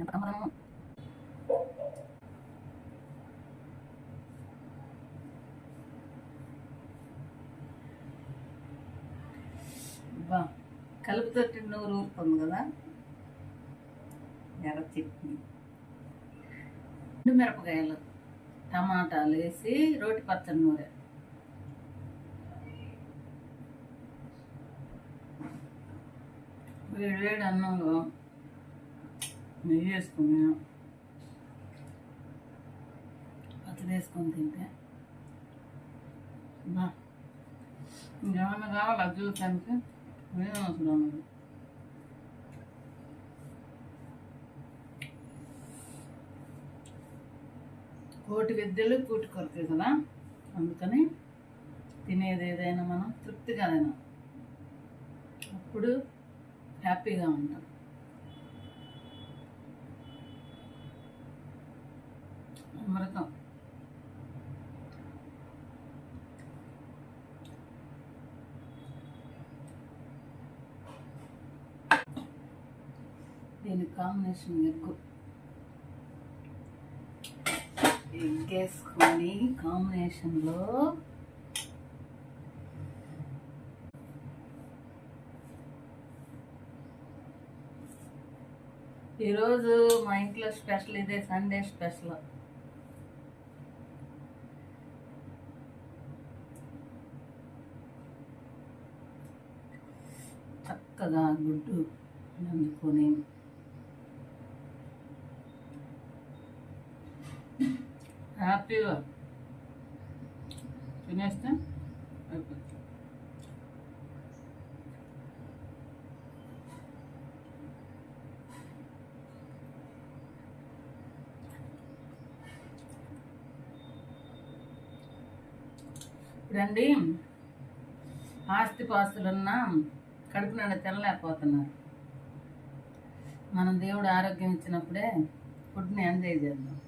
ఎంత కమ్మదనము బా కలుపుతోటి నూరు ఊరుతుంది కదా? ఎర్ర చట్నీ. మిరపకాయలు టమాటాలు వేసి రోటి పచ్చడి నూనె వేడి వేడి అన్నంలో నెయ్యి వేసుకుని పచ్చడి వేసుకొని తింటే? బా. ఇంకేమన్నా కావాలి? అది చూసానికి ఏం అవసరం లేదు. కోటి విద్యలు కూటి కొరకే కదా? అందుకని తినేది ఏదైనా మనం తృప్తిగా తినాం అప్పుడు హ్యాపీగా ఉంటాం. అమృతం. దీని కాంబినేషన్ ఎగ్గు ఎగ్ వేసుకొని కాంబినేషన్లో ఈరోజు మా ఇంట్లో స్పెషల్ ఇదే సండే స్పెషల్ చక్కగా గుడ్డు అందుకొని హ్యాపీగా తినేస్తే అయిపోతుంది. ఇప్పుడండి ఆస్తి పాస్తులున్నా కడుపు నిండా తినలేకపోతున్నారు. మనం దేవుడు ఆరోగ్యం ఇచ్చినప్పుడే ఫుడ్ని ఎంజాయ్ చేద్దాం.